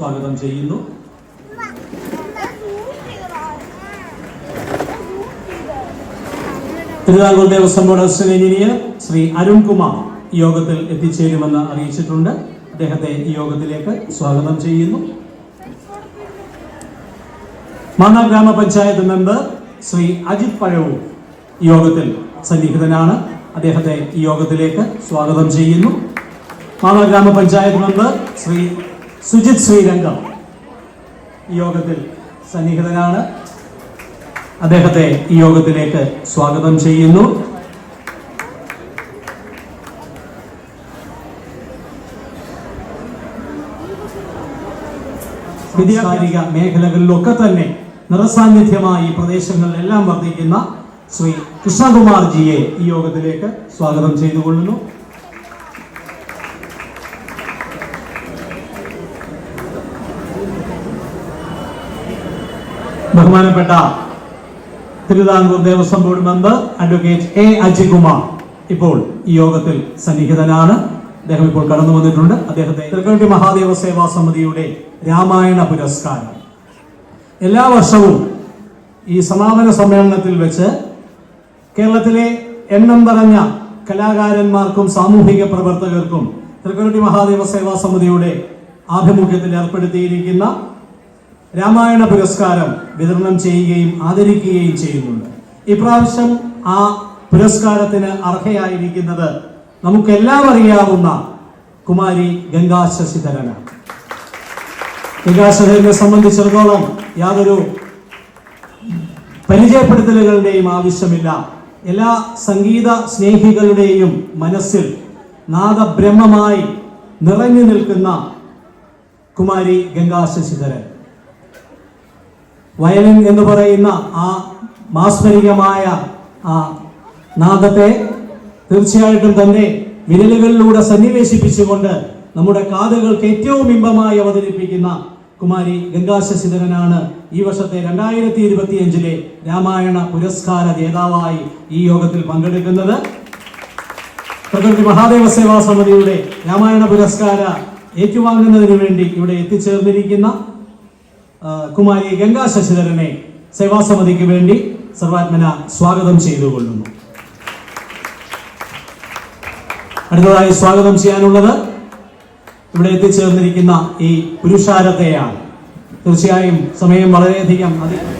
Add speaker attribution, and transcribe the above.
Speaker 1: സ്വാഗതം ചെയ്യുന്നു. Thiruvithamkoor Devaswom board assistant engineer Shri Arunkumar യോഗത്തിൽ എത്തിച്ചേരുമെന്ന് അറിയിച്ചിട്ടുണ്ട്. അദ്ദേഹത്തെ ഈ യോഗത്തിലേക്ക് സ്വാഗതം ചെയ്യുന്നു. മാന്നാർ ഗ്രാമപഞ്ചായത്ത് മെമ്പർ ശ്രീ അജിത് പഴവും യോഗത്തിൽ സന്നിഹിതനാണ്. അദ്ദേഹത്തെ ഈ യോഗത്തിലേക്ക് സ്വാഗതം ചെയ്യുന്നു. മാന്നാർ ഗ്രാമപഞ്ചായത്ത് മെമ്പർ ശ്രീ സുജിത് ശ്രീരംഗം ഈ യോഗത്തിൽ സന്നിഹിതനാണ്. അദ്ദേഹത്തെ ഈ യോഗത്തിലേക്ക് സ്വാഗതം ചെയ്യുന്നു. വിദ്യാകാരിക മേഖലകളിലൊക്കെ തന്നെ നിറസാന്നിധ്യമായി പ്രദേശങ്ങളിലെല്ലാം വർദ്ധിക്കുന്ന ശ്രീ കൃഷ്ണകുമാർജിയെ ഈ യോഗത്തിലേക്ക് സ്വാഗതം ചെയ്തുകൊള്ളുന്നു. ബഹുമാനപ്പെട്ട Thiruvithamkoor Devaswom board member advocate A Ajikumar ഇപ്പോൾ ഈ യോഗത്തിൽ സന്നിഹിതനാണ്. അദ്ദേഹം ഇപ്പോൾ കടന്നു വന്നിട്ടുണ്ട്. അദ്ദേഹത്തെ തൃക്കണ്ടി മഹാദേവ സേവാ സമിതിയുടെ രാമായണ പുരസ്കാരം. എല്ലാ വർഷവും ഈ സമാപന സമ്മേളനത്തിൽ വെച്ച് കേരളത്തിലെ എണ്ണം പറഞ്ഞ കലാകാരന്മാർക്കും സാമൂഹിക പ്രവർത്തകർക്കും തൃക്കണ്ടി മഹാദേവ സേവാ സമിതിയുടെ ആഭിമുഖ്യത്തിൽ ഏർപ്പെടുത്തിയിരിക്കുന്ന രാമായണ പുരസ്കാരം വിതരണം ചെയ്യുകയും ആദരിക്കുകയും ചെയ്യുന്നുണ്ട്. ഇപ്രാവശ്യം ആ പുരസ്കാരത്തിന് അർഹയായിരിക്കുന്നത് നമുക്കെല്ലാം അറിയാവുന്ന കുമാരി ഗംഗാ ശശിധരനാണ് ഗംഗാ ശശിധരനെ സംബന്ധിച്ചിടത്തോളം യാതൊരു പരിചയപ്പെടുത്തലുകളുടെയും ആവശ്യമില്ല. എല്ലാ സംഗീത സ്നേഹികളുടെയും മനസ്സിൽ നാദബ്രഹ്മമായി നിറഞ്ഞു നിൽക്കുന്ന കുമാരി ഗംഗാ ശശിധരൻ വയലിൻ എന്ന് പറയുന്ന ആ മാസ്മരികമായ ആ നാദത്തെ തീർച്ചയായിട്ടും തന്നെ വിരലുകളിലൂടെ സന്നിവേശിപ്പിച്ചുകൊണ്ട് നമ്മുടെ കാതുകൾക്ക് ഏറ്റവും ഇമ്പമായി അവതരിപ്പിക്കുന്ന കുമാരി ഗംഗാശശിധരനാണ് ഈ വർഷത്തെ രണ്ടായിരത്തി ഇരുപത്തിയഞ്ചിലെ രാമായണ പുരസ്കാര ജേതാവായി ഈ യോഗത്തിൽ പങ്കെടുക്കുന്നത്. പ്രകൃതി മഹാദേവ സേവാ സമിതിയുടെ രാമായണ പുരസ്കാര ഏറ്റുവാങ്ങുന്നതിന് വേണ്ടി ഇവിടെ എത്തിച്ചേർന്നിരിക്കുന്ന കുമാരി ഗംഗാ ശശിധരനെ സേവാസമിതിക്ക് വേണ്ടി സർവാത്മന സ്വാഗതം ചെയ്തുകൊള്ളുന്നു. അടുത്തതായി സ്വാഗതം ചെയ്യാനുള്ളത് ഇവിടെ എത്തിച്ചേർന്നിരിക്കുന്ന ഈ പുരുഷാരത്തെയാണ് തീർച്ചയായും സമയം വളരെയധികം അധികം